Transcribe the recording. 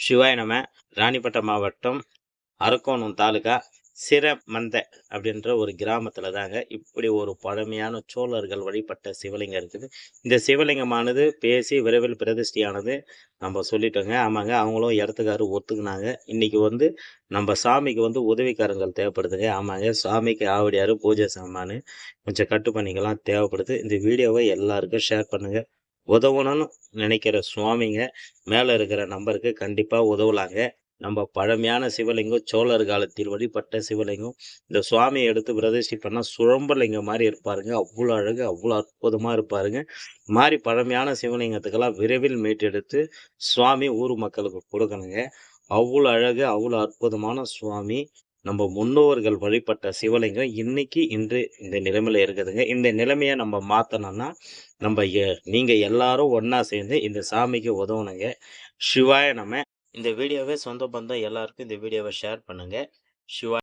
சிவாய் நம ராணிப்பட்டம் மாவட்டம் அரக்கோணம் தாலுகா சிரமந்த அப்படின்ற ஒரு கிராமத்தில் தாங்க இப்படி ஒரு பழமையான சோழர்கள் வழிபட்ட சிவலிங்கம் இருக்குது. இந்த சிவலிங்கமானது பேசி விரைவில் பிரதிஷ்டியானது நம்ம சொல்லிட்டோங்க. ஆமாங்க அவங்களும் இடத்துக்காரு ஒத்துக்குனாங்க. இன்றைக்கி வந்து நம்ம சாமிக்கு வந்து உதவிக்காரங்கள் தேவைப்படுதுங்க. ஆமாங்க சாமிக்கு ஆவடியார் பூஜை சாமானு கொஞ்சம் கட்டு பண்ணிக்கலாம் தேவைப்படுது. இந்த வீடியோவை எல்லாருக்கும் ஷேர் பண்ணுங்கள் உதவணும்னு நினைக்கிற சுவாமிங்க மேலே இருக்கிற நம்பருக்கு கண்டிப்பாக உதவலாங்க. நம்ம பழமையான சிவலிங்கம் சோழர் காலத்தில் வழிபட்ட சிவலிங்கம் இந்த சுவாமியை எடுத்து பிரதிஷ்டி பண்ணால் சுழம்பலிங்கம் மாதிரி இருப்பாருங்க. அவ்வளோ அழகு அவ்வளோ அற்புதமாக இருப்பாருங்க. மாதிரி பழமையான சிவலிங்கத்துக்கெல்லாம் விரைவில் மீட்டெடுத்து சுவாமி ஊர் மக்களுக்கு கொடுக்கணுங்க. அவ்வளோ அழகு அவ்வளோ அற்புதமான சுவாமி. நம்ம முன்னோர்கள் வழிபட்ட சிவலிங்கம் இன்னைக்கு இன்று இந்த நிலைமையில் இருக்குதுங்க. இந்த நிலைமையை நம்ம மாற்றணும்னா நம்ம நீங்கள் எல்லாரும் ஒன்றா சேர்ந்து இந்த சாமிக்கு உதவணுங்க. சிவாய நம்ம இந்த வீடியோவை சொந்த பந்தம் எல்லாருக்கும் இந்த வீடியோவை ஷேர் பண்ணுங்கள் சிவா